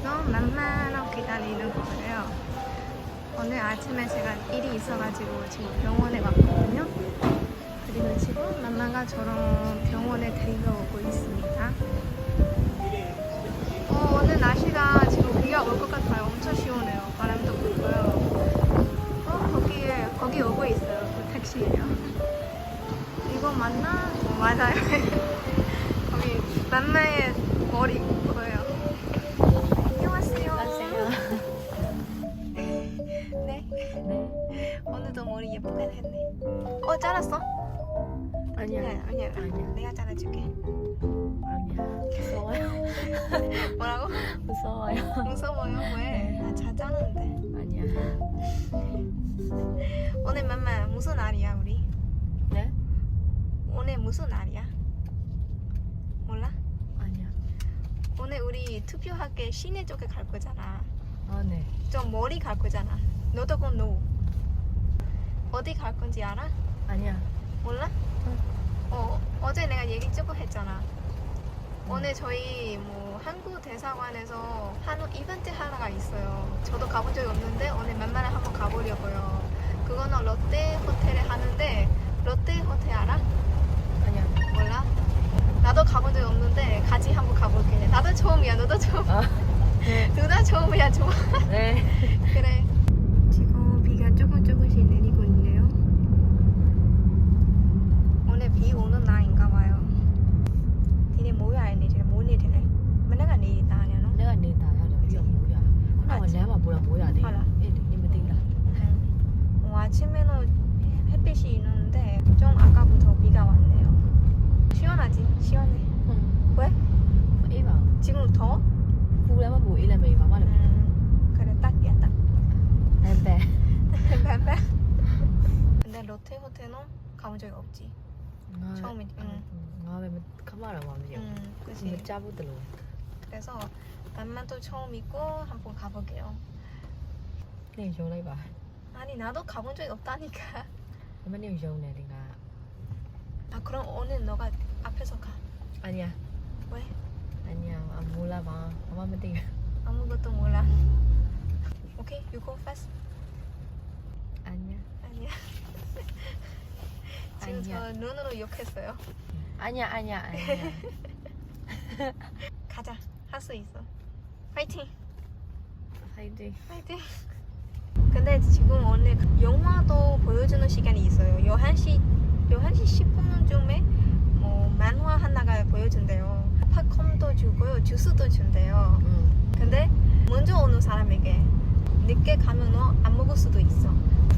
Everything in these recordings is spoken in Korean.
지금 만만하고 기다리는 거예요. 오늘 아침에 제가 일이 있어가지고 지금 병원에 왔거든요. 그리고 지금 만만가 저랑 병원에 데리러 오고 있습니다. 어, 오늘 날씨가 지금 비가 올 것 같아요. 엄청 시원해요. 바람도 불고요. 어, 거기에, 거기 오고 있어요. 그 택시예요. 이거 맞나? 어, 맞아요. 거기 만마의 머리 예쁘게 했네. 어, 잘랐어? 아니야. 아니야, 아니야. 아니야. 내가 잘라줄게. 아니야. 무서워요. 뭐라고? 무서워요. 무서워요? 왜? 나잘 자르는데. 아니야. 오늘 만마 무슨 날이야, 우리? 네? 오늘 무슨 날이야? 몰라? 아니야. 오늘 우리 투표하게 시내 쪽에 갈 거잖아. 아 네. 좀 멀리 갈 거잖아. 너도 건 노. 어디 갈 건지 알아? 아니야. 몰라? 응. 어, 어제 내가 얘기 조금 했잖아. 오늘 저희 뭐 한국 대사관에서 하는 이벤트 하나가 있어요. 저도 가본 적이 없는데 오늘 만만히 한번 가보려고요. 그거는 롯데 호텔에 하는데 롯데 호텔 알아? 아니야. 몰라? 나도 가본 적이 없는데 같이 한번 가볼게. 나도 처음이야. 너도 처음. 아. 네. 둘다 처음이야. 좋아. 네. 그래. 서울도 처음이고 한번 가볼게요. 네, 저래 봐. 아니 나도 가본 적이 없다니까. 어머님 좋네 내가. 아 그럼 오늘 너가 앞에서 가. 아니야. 왜? 아니야, 아, 몰라 봐. 엄마한테 아무것도 몰라. 오케이, okay, you go fast. 아니야. 아니야. 지금 아니야. 저 눈으로 욕했어요. 아니야, 아니야, 아니야. 가자. 할 수 있어. 파이팅. 사이드 파이팅. 근데 지금 오늘 영화도 보여주는 시간이 있어요. 11시 11시 10분쯤에 뭐 만화 하나가 보여준대요. 팝콘도 주고요. 주스도 준대요. 응 근데 먼저 오는 사람에게 늦게 가면은 안 먹을 수도 있어.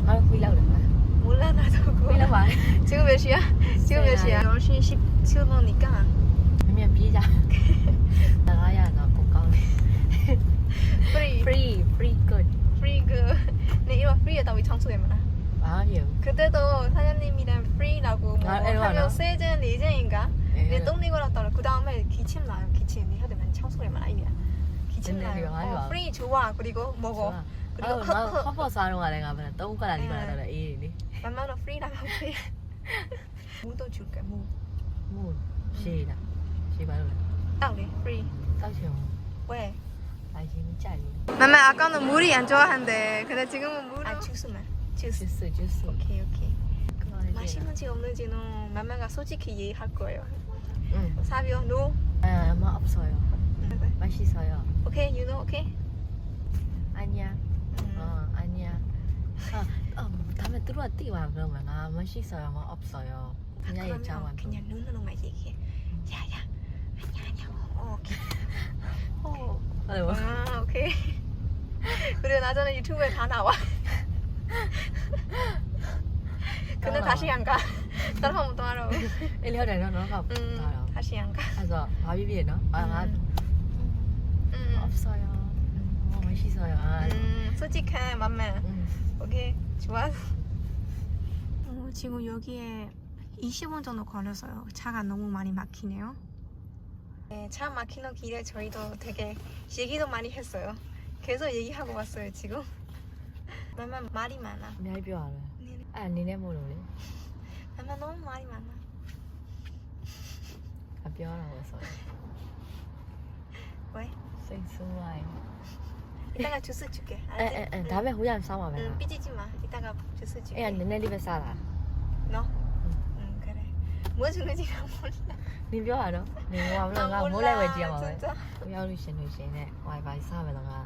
나도 보이려고 그래 몰라 나도 안 해. 지금 몇 시야? 지금 몇 시야? 10시 17분이니까 그러면 비자 나가야 나 건강해 free free free good free 그 네, 이거 free에다 왜 청소해마나 아니요 그때도 사장님이랑 free라고 뭐 아, 세전 네전인가? 예. 내똥 내고 났더라 그 다음에 기침 나요. 기침. 많이 청소해마나 이게 기침 나요. 어, 마. free 좋아. 그리고 먹어. 그리고 아, 나 허버 사는 거 내가 그냥 똥 거라 이거 응. 하더라 이니 만만한 free라고 free 무도 줄게 무. 뭐 시다. 시바로. 딱래 free 따시오 왜? 아시면 짜리 만만 아까는 물이 안 좋아한대 근데 지금은 물은 아 주스만. 주스. 주스 주스. 오케이 오케이 맛있는지 없는지는 만만가 솔직히 얘기할 거예요. 응 사비오, no. 아, 아마 없어요 음. 맛있어요 오케이, you know, 오케이. 아니야 음. 어 아니야 아, 아 다음에 들어왔디와 그러면 아 맛있어요 뭐 없어요 그냥 그러면 얘기하면 그냥 눈으로만 얘기해. 야야, 아니야 아니야. 어, 오케이. 어. 아니 뭐 아, 오케이. 그리고 나중에 유튜브에 다 나와. 可能他是香港，但他们当然，哎，聊点聊聊嗯，他是香港。 음, 그래서 밥이비에 너? 아, 아 음. 음. 없어요. 어, 맛있어요. 아, 솔직해, 맘에. 음. 오케이 좋아. 어, 지금 여기에 20분 정도 걸려서요. 차가 너무 많이 막히네요. 네, 차 막히는 길에 저희도 되게 얘기도 많이 했어요. 계속 얘기하고 왔어요 지금. 너무 말이 많아. 얇이 알아. အဲ့အနေနဲ့မို့လို့လေ 만만 너무 말이 많아. အပြောတာပဲဆိုရင် 왜? 생수와인. 이따가 주스 줄게. 알았지? 에, 에, 에. 응. 다음에 후야 싸워 봐. 응, 삐지지 마. 이따가 주스 줄게. 애 내내 집에 살아. 너? 응, 그래. 뭐 주는지 나 몰라. နင်ပြောရတော့နင်ကမလို့ငါ 나 မိုးလဲဝဲကြည့်ရ 몰라, မှာပဲ 진짜. ရောက်လို့ရှင်လို့ရှင်နဲ့ wifi စားမယ်တော့ငါ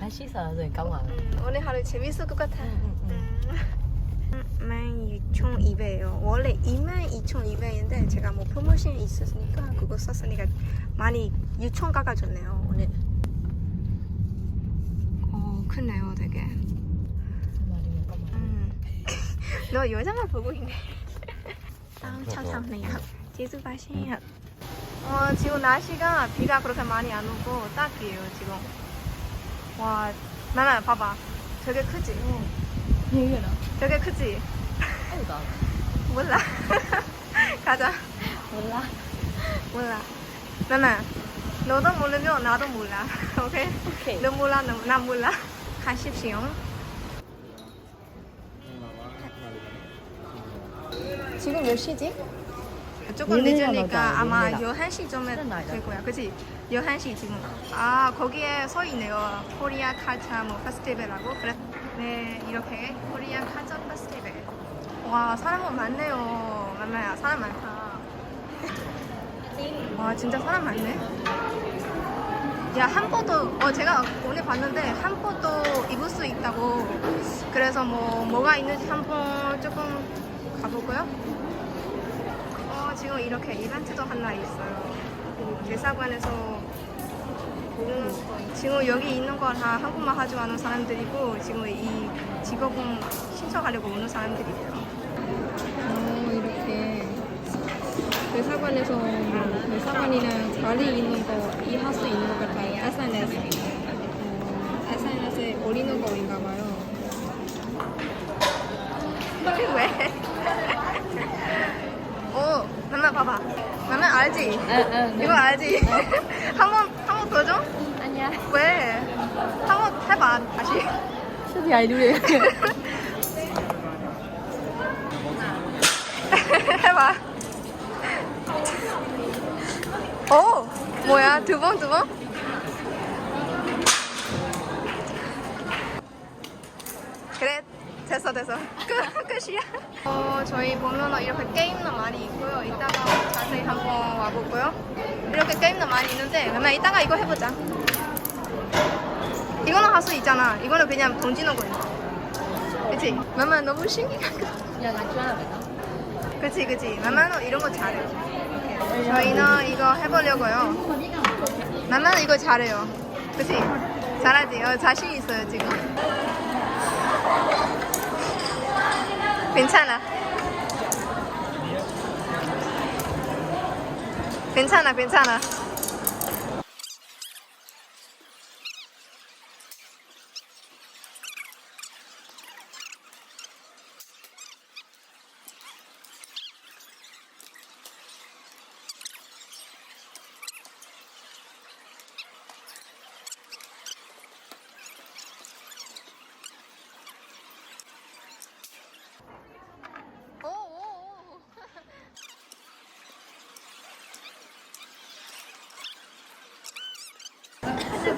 다시 사라지니까 뭐 오늘 하루 재밌을 것 같아. 응, 응, 응. 16,200이에요. 원래 22,200인데 제가 뭐 프로모션이 있었으니까 그거 썼으니까 많이 6,000 깎아줬네요. 오늘. 어, 크네요, 되게. 음. 너 여자만 보고 있네. 땅 참상네요. 지수 바시요. 어, 지금 날씨가 비가 그렇게 많이 안 오고 딱이에요, 지금. 와, 나나 봐봐. 저게 크지? 응. 얘기해라. 저게 크지? 아니, 나. 몰라. 가자. 몰라. 몰라. 나나, 너도 모르면 나도 몰라. 오케이? 오케이. 너 몰라, 너, 나 몰라. 가십시오. 지금 몇 시지? 조금 늦으니까 맞아, 아마 얘네가. 11시 쯤에 시간 나이다. 될 거야. 그치? 11시 지금. 아, 거기에 서 있네요. 코리아 카차 뭐 페스티벌하고. 그래. 네, 이렇게 코리아 카차 페스티벌. 와, 사람은 많네요. 만나야 사람 많다. 와, 진짜 사람 많네. 야, 한포도, 어, 제가 오늘 봤는데 한포도 입을 수 있다고. 그래서 뭐, 뭐가 있는지 한번 조금 가보고요. 어, 지금 이렇게 이벤트도 하나 있어요. 그리고 대사관에서 보는 거. 지금 여기 있는 거 다 한국말 하지 않은 사람들이고, 지금 이 직업은 신청하려고 오는 사람들이에요. 어, 이렇게 대사관에서 뭐 대사관이나 자리 있는 거 이해할 수 있는 것 같아요. SNS. 어, SNS에 올리는 거인가 봐요. 왜? 봐봐 봐봐 나는 알지? 응응 이건 알지? 어. 한번 한번 보여줘? 아니야 왜? 한번 해봐 다시 수비 알리래 해봐 오 뭐야 두 번 두 번? 됐어 됐어. 끝, 끝이야. 어, 저희 보면은 이렇게 게임도 많이 있고요. 이따가 자세히 한번 와보고요. 이렇게 게임도 많이 있는데 그러면 이따가 이거 해보자. 이거는 할 수 있잖아. 이거는 그냥 던지는 거야 그치? 마마 너무 신기하다. 야나 좋아하다 그치 그치. 마마는 이런 거 잘해 저희는 이거 해보려고요. 마마는 이거 잘해요. 그치? 잘하지? 어, 자신 있어요 지금. 괜찮아. 괜찮아 괜찮아 오, 오, 오.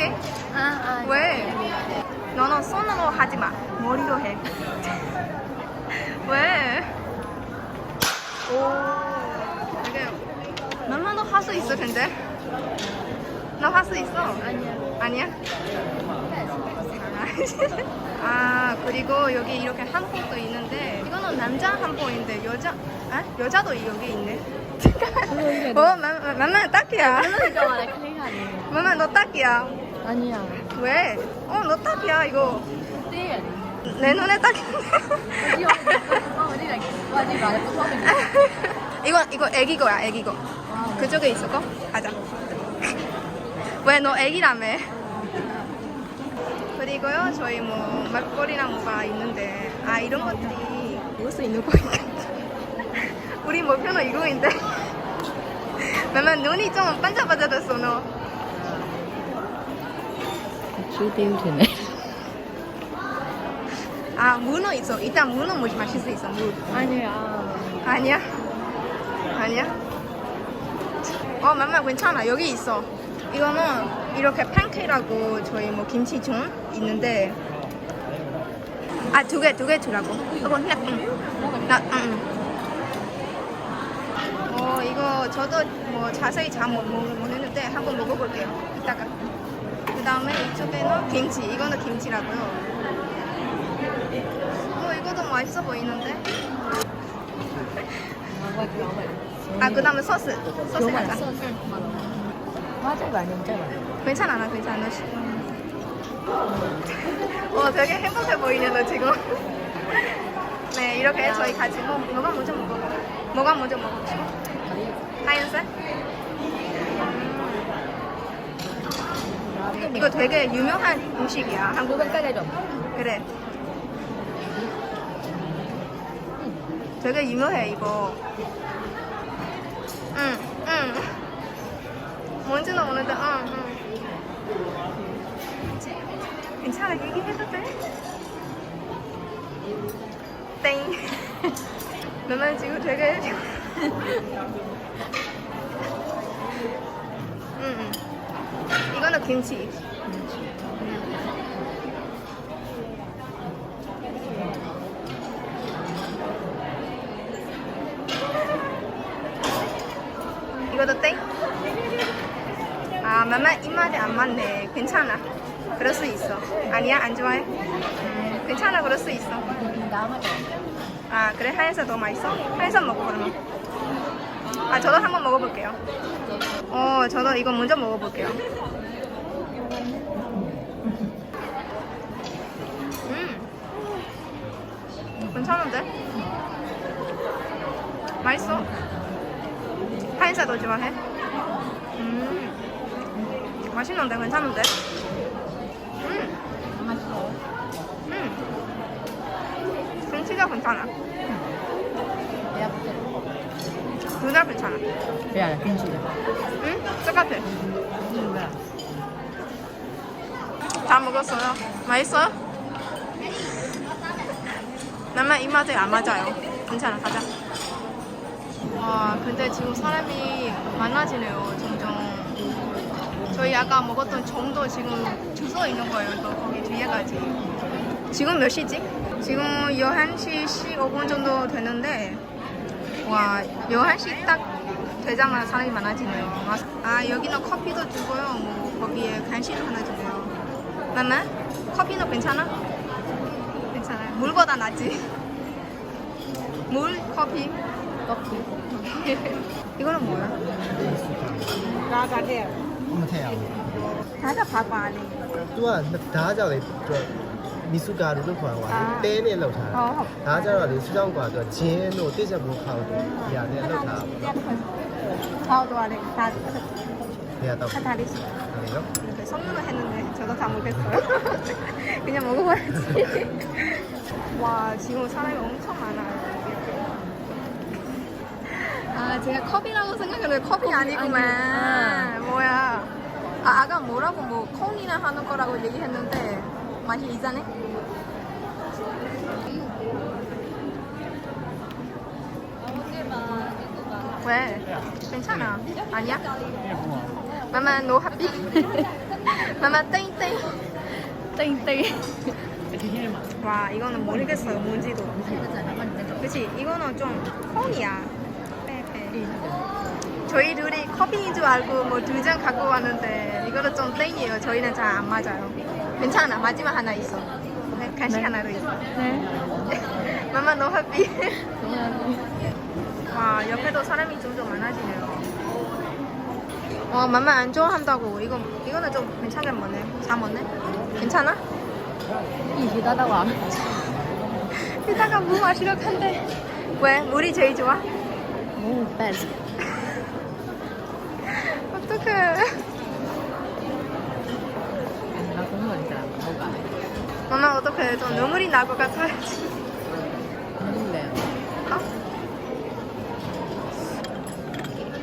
오케이? 아아 왜? 너는 손으로 하지 마. 머리로 해. 왜? 오. 이게 마마도 할수 있어 근데? 너 할 수 있어? 아니야 아니야? 아, 아 그리고 여기 이렇게 한복도 있는데 이거는 남자 한복인데 여자 아 여자도 여기 있네. 어 맘마 맘마 딱이야. 그러니까 말해 클릭 아니에요. 맘마 너 딱이야. 아니야. 왜? 어너 딱이야 이거. 네. 내 눈에 딱인데. 또 처음에. 이거 이거 애기 거야 애기 거. 그쪽에 있어 거? 가자. 왜 너 애기라며? 그리고요 저희 뭐 막걸리랑 뭐가 있는데 아 이런 것들이 수 있는 거니까. 우리 목표는 이거인데. 왜냐면 눈이 좀 반짝반짝했어 너. 주대우되네. 아 문어 있어. 일단 문어 뭐 마실 수 있어. 물. 아니야. 아니야? 아니야? 어, 맘마 괜찮아. 여기 있어. 이거는 이렇게 팬케이크라고 저희 뭐 김치전 있는데 아, 두 개, 두 개 주라고. 이거 그냥 응. 나, 응. 응. 어, 이거 저도 뭐 자세히 잘못 모르는데 한번 먹어볼게요. 이따가. 그 다음에 이쪽에는 김치. 이거는 김치라고요. 어, 이것도 맛있어 보이는데? 아, 그 다음에 소스. 소스 많이 엄청 많아. 괜찮아, 나 괜찮아. 어, 되게 행복해 보이네, 너 지금. 네, 이렇게 저희 같이 뭐, 뭐가 먼저 먹어? 뭐가 먼저 싶어? 하얀색? 이거 되게 유명한 음식이야. 한국은 까다로. 그래. 되게 유명해 이거. 응, 응. 뭔지는 모르는데, 응, 응. 괜찮아, 얘기해도 돼? 땡. 너는 지금 되게. 김치. 이것도 땡? 아, 맘마 입맛에 안 맞네. 괜찮아. 그럴 수 있어. 아니야? 안 좋아해? 음, 괜찮아. 그럴 수 있어. 아, 그래? 하얀색 더 맛있어? 하얀색 먹어, 그러면. 아, 저도 한번 먹어볼게요. 어, 저도 이거 먼저 먹어볼게요. 음. 괜찮은데? 맛있어. 하얀색 더 좋아해? 음. 맛있는데? 괜찮은데? 음. 맛있어. 음. 김치가 괜찮아. 내가 볼게. 둘다 괜찮아. 왜 알아? 빈치다. 응? 똑같아. 다 먹었어요. 맛있어요? 나만 입맛에 안 맞아요. 괜찮아, 가자. 와, 근데 지금 사람이 많아지네요, 점점. 저희 아까 먹었던 정도 지금 줄서 있는 거예요, 또 거기 뒤에까지. 지금 몇 시지? 지금 11시 15분 정도 되는데, 와, 11시 딱 되자마자 사람이 많아지네요. 아, 여기는 커피도 주고요. 뭐, 거기에 간식도 하나 주고요. 맘마? 커피는 괜찮아? 괜찮아요. 물보다 낫지. 물, 커피. 떡볶 이거는 뭐야? 라가델. 호텔. 다다 바과네. 또한 다자래. 미숫가루를 구하고 때를 넣자. 다자라는 수정과도 진로 대자 못하고 이안에 넣자. 저도 안에 다. 해야 다. 다 다리시. 그래요? 네, 선물을 했는데 저도 다 못했어요. 그냥 먹어봐야지. 와 지금 사람이 아 제가 컵이라고 생각했는데 컵이 아니구만. 아니야. 뭐야? 아 아까 뭐라고 뭐 콩이나 하는 거라고 얘기했는데 맛이 이상해? 왜? 괜찮아. 아니야? 마마 노 하피? 마마 땡땡. 땡땡. 와 이거는 모르겠어요 뭔지도. 그치 이거는 좀 콩이야. 빼빼. 저희 둘이 커피인 줄 알고 뭐 두 잔 갖고 왔는데 이거는 좀 땡이에요. 저희는 잘 안 맞아요. 괜찮아 마지막 하나 있어. 네. 간식 하나도 있어. 네. 맘마 너무 해피. 와 옆에도 사람이 점점 많아지네요. 어 맘마 안 좋아한다고. 이거 이거는 좀 괜찮게 먹네. 잘 먹네. 괜찮아? 안 이따가 물 마시러 간대. 왜? 물이 제일 좋아? 너무 베스트. 어떡해. 나 공무원 있잖아. 뭐가? 맘마 어떡해. 좀 눈물이 날 것 같아. 누군데요?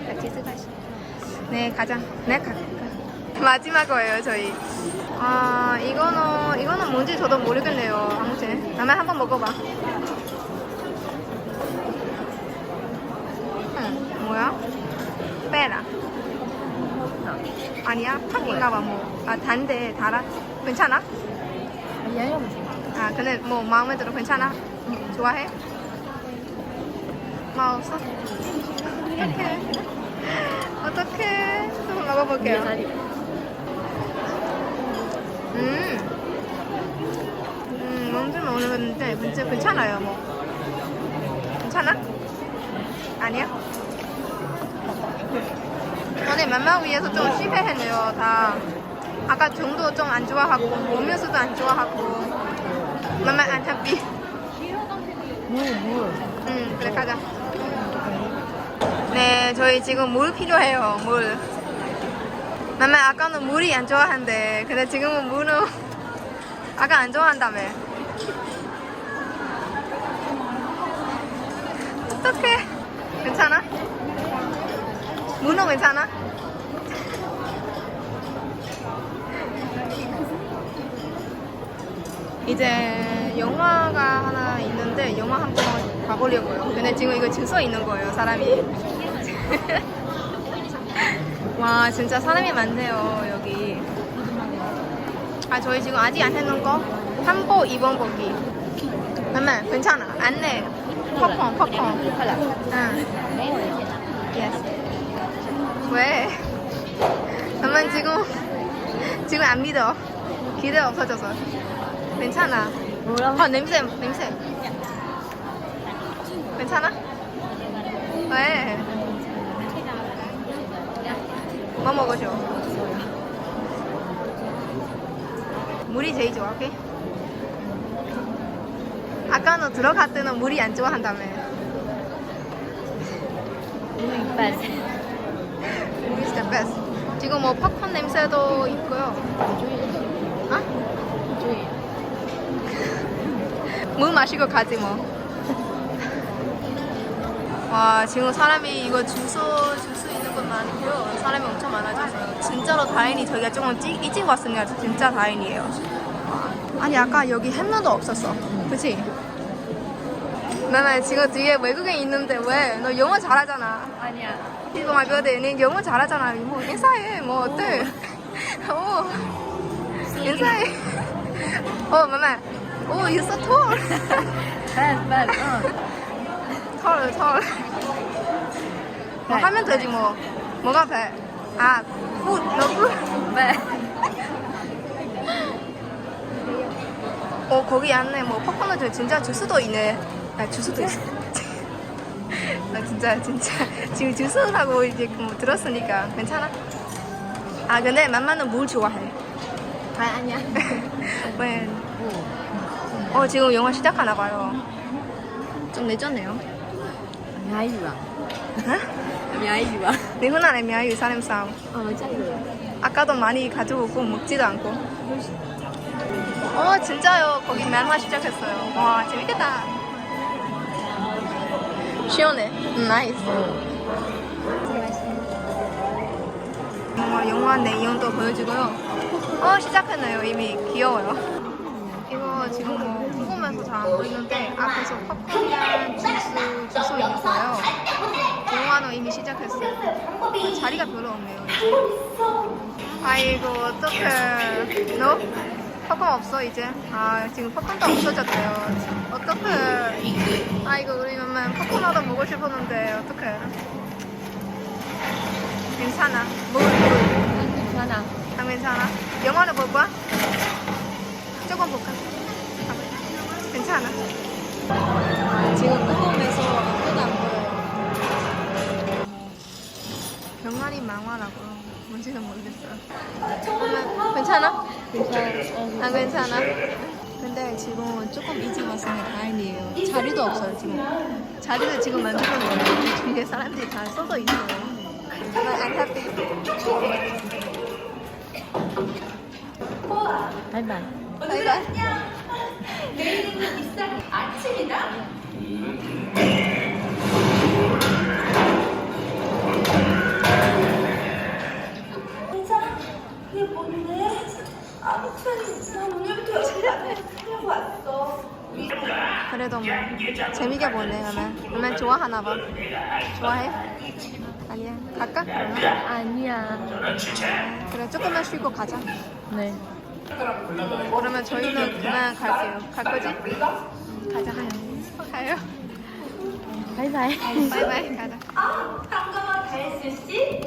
같이 들어가시. 네, 가자. 네, 가. 가. 마지막 거예요, 저희. 아, 이거는 이거는 뭔지 저도 모르겠네요. 아무튼, 다음에 한번 먹어봐. 응, 뭐야? 빼라. 아니야, 팥인가봐 뭐. 아, 단데 달아. 괜찮아? 아, 근데 뭐 마음에 들어 괜찮아? 좋아해? 맛 없어? 어떡해. 어떡해. 한번 먹어볼게요. 음. 음, 뭔지 모르겠는데 진짜 괜찮아요, 뭐. 괜찮아? 아니야? 오늘 맘마 위해서 좀 실패했네요, 다. 아까 정도 좀 안 좋아하고, 음료수도 안 좋아하고. 맘마 안 해피. 물 물. 응, 그래, 가자. 네, 저희 지금 물 필요해요, 물. 맘마 아까는 물이 안 좋아한대. 근데 지금은 물은 아까 안 좋아한다며. 어떡해. 물은 괜찮아? 이제 영화가 하나 있는데 영화 한번 가보려고요. 근데 지금 이거 줄 서 있는 거예요, 사람이. 와, 진짜 사람이 많네요, 여기. 아, 저희 지금 아직 안 해놓은 거? 3보, 2번 보기. 엄마, 괜찮아. 안 내. 팝콘, 팝콘. 응. 예스. 왜? 엄마 지금, 지금 안 믿어. 기대 없어져서. 괜찮아. 뭐라? 아 냄새 냄새 괜찮아? 왜? 뭐 먹으셔? 물이 제일 좋아, 오케이? 아까는 들어갈 때는 물이 안 좋아한다며 물. 물이 진 짜 베스트 지금 뭐 팝콘 냄새도 있고요 어? 조이. 물 마시고 가지 뭐. 와 지금 사람이 이거 주소 줄수 있는 건 많고요. 사람이 엄청 많아져서 진짜로 다행히 저희가 조금 찌- 일찍 왔으니까 진짜 다행이에요. 와. 아니 아까 여기 햄너도 없었어. 그치? 나나 지금 뒤에 외국인 있는데 왜? 너 영어 잘하잖아. 아니야. 이거 말거든. 너 영어 잘하잖아. 뭐 인사해. 뭐 어때? 어. 인사해. 어, 마마. 오, you so tall. 베스트 베스트. 응. 털, 털. 뭐 배. 하면 되지 뭐. 뭐가 배? 아, 풋, 너 풋. 베. 어, 거기 안에 뭐 팝콘을 진짜 주스도 있네. 아, 주스도 있어. 아, 진짜, 진짜. 지금 주스라고 이제 뭐 들었으니까 괜찮아? 아, 근데 맘마는 물 좋아해. 아 아니야. 왜? 뭐? 어, 지금 영화 시작하나 봐요. 좀 늦었네요. nhái gì bà? 네 흔한 애미야, 사람 싸움. ờ chắc rồi 아까도 많이 가져오고 먹지도 않고. 어 진짜요. 거기 만화 시작했어요. 와 재밌겠다. 시원해. 음, 나이스. 영화 영화 내용도 보여주고요. 어 시작했네요. 이미 귀여워요. 이거 지금 뭐 궁금해서 잘 안 보이는데 앞에서 팝콘이랑 주스 주스 있어요. 영화는 이미 시작했어요. 자리가 별로 없네요. 아이고 어떡해 너? 팝콘 없어 이제? 아 지금 팝콘도 없어졌대요 어떡해 아이고 우리 엄마 팝콘 하나 먹고 싶었는데 어떡해 괜찮아 물, 물. 괜찮아 안 괜찮아? 영화를 볼 거야? 조금 볼까? 가볼까? 괜찮아. 지금 궁금해서 아무도 안 보여요. 병아리 망화라고 뭔지는 모르겠어요. 그러면 괜찮아? 괜찮아. 아 괜찮아. 근데 지금 조금 일찍 왔으니 다행이에요. 자리도 없어요 지금. 자리를 지금 만드는 거예요. 뒤에 사람들이 다 쏟아 있어요. I'm happy. 바이바이. 바이바이. 그게 나 오늘부터 왔어. 그래도 뭐 재미게 보네 그러면 그러면 좋아하나 봐 좋아해? 아니야 갈까? 그러면? 아니야. 그래 조금만 쉬고 가자 네. 그러면 저희는 그만 갈게요 갈 거지? 가자 가요 바이바이. 바이바이 가자 아, 잠깐만 달수 씨?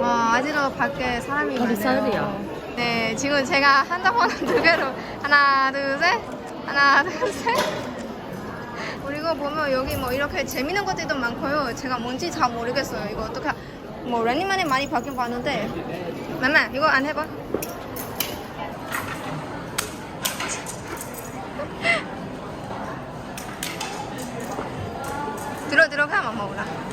와 아직도 밖에 사람이 많아요. 사람이요? 네 지금 제가 핸드폰을 두 개로. 하나 둘 셋. 하나 둘 셋. 그리고 보면 여기 뭐 이렇게 재밌는 것들도 많고요. 제가 뭔지 잘 모르겠어요. 이거 어떻게 하- 뭐 런닝만에 많이 바뀐 거 봤는데. 맘마 이거 안 해봐. 들어 들어가 맘마 오라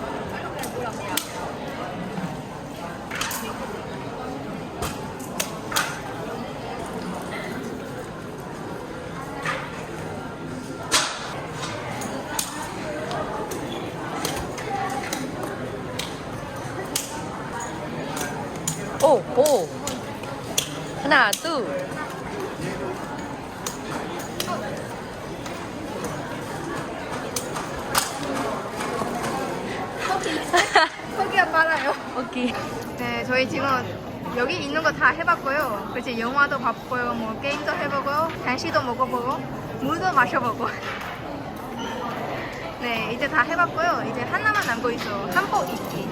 오, 오. 하나, 둘. 포기가 빨라요 오케이. 네, 저희 지금 여기 있는 거 다 해봤고요. 그치, 영화도 봤고요, 뭐 게임도 해보고, 간식도 먹어보고, 물도 마셔보고. 네, 이제 다 해봤고요. 이제 하나만 남고 있어. 한복 입기.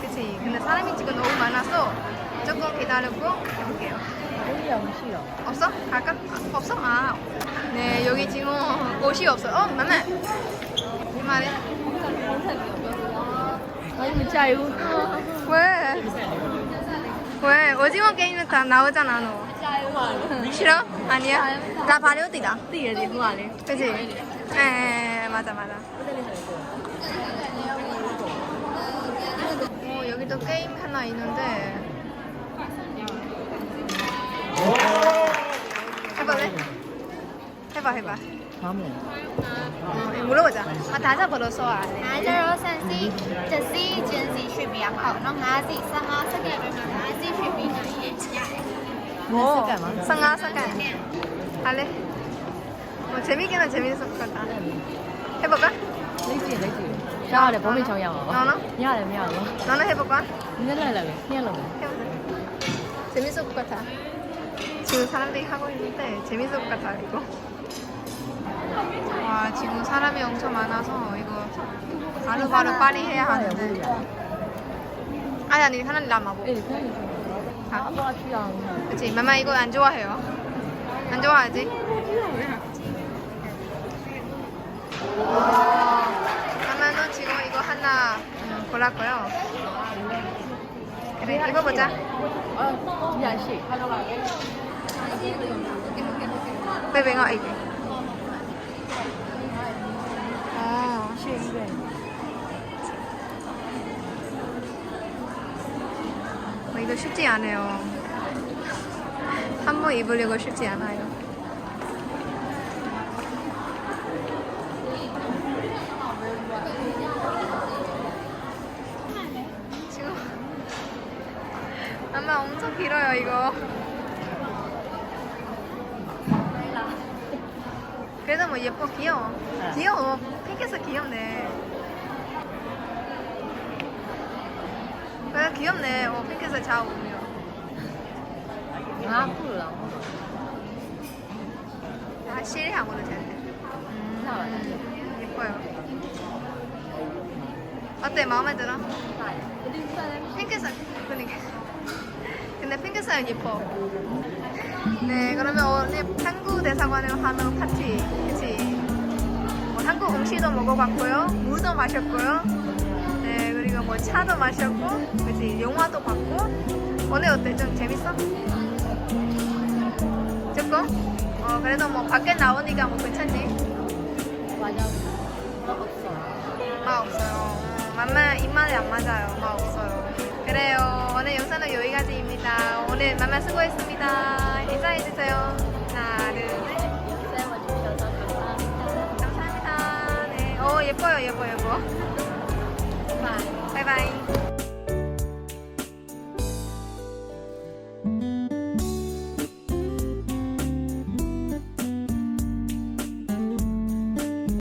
그치. 근데 사람이 지금 너무 많아서 조금 기다리고 해볼게요. 여기 영시요. 없어? 갈까? 아, 없어? 아. 네, 여기 지금 옷이 없어. 어, 맘마. 말해. 아니, 문자유. 왜? 왜? 오징어 게임은 다 나오잖아, 너. 싫어? 아니야? 나 바리오디다. 띠에 대구하네. 그지? 에 맞아, 맞아. 어, 여기도 게임 하나 있는데. 해봐 왜? 해봐 해 봐. 다음 에. 어, 이 물어보 자. 아 다자 벌었어 안 해. ငါကျတော့ဆန်စီတစီဂျင်စီရွှေ့ပြရမှာပေါ့နော်၅စီ15စက္ကန့်ပဲမှာ၅စီရွှေ့ပြနိုင်ရဲ့ရတယ် 뭐? 잠깐 만. 상가 상 가. 할 래? 뭐 재밌기는 재밌을 것 같 다. 해볼 까? လိုက်ကြည့်လိုက်ကြည့်ရှားရတယ်ဘုံမိတ်ချောင်းရအောင်ပါရတယ်မရဘူး 너는 해볼 까? နည်းနည်းလိုက်လိုက်ပဲညှက်လို့ 해보 자. 재밌을 것 같 아. 지금 사람들이 하고 있는데 재밌을 것 같아 이거. 와 지금 사람이 엄청 많아서 이거 바로바로 빨리 해야 하는데. 아니 아니 하나님 남아보. 취향. 그치 마마 이거 안 좋아해요. 안 좋아하지? 마마는 지금 이거 하나 음, 골랐고요. 그래 이거 보자. 미안씨. 베베가 이게. 어, 시인데. 어, 이거 쉽지 않아요. 한번 입으려고 쉽지 않아요. 지금 아마 엄청 길어요 이거. 그래도 뭐 예뻐 귀여워. 귀여워. 핑크색 귀엽네. 그래 귀엽네. 어 핑크색 잘 어울려. 아, 풀라. 아 실하고도 잘 돼. 음, 예뻐요. 어때 마음에 들어? 핑크색 그러니까. 근데 핑크색은 예뻐. 네, 그러면 오늘 한국 대사관에 하는 파티, 그치? 뭐 한국 음식도 먹어봤고요, 물도 마셨고요, 네, 그리고 뭐 차도 마셨고, 그치? 영화도 봤고, 오늘 어때? 좀 재밌어? 조금? 어, 그래도 뭐 밖에 나오니까 뭐 괜찮지? 맞아. 뭐 없어. 맛 없어요. 음, 맛만 입맛에 안 맞아요. 맛 없어요. 그래요. 오늘 영상은 여기까지입니다. 자, 오늘 만나 수고했습니다. 인사해주세요. 하나, 둘, 셋. 감사합니다. 네. 어, 예뻐요, 예뻐, 예뻐. 바이바이.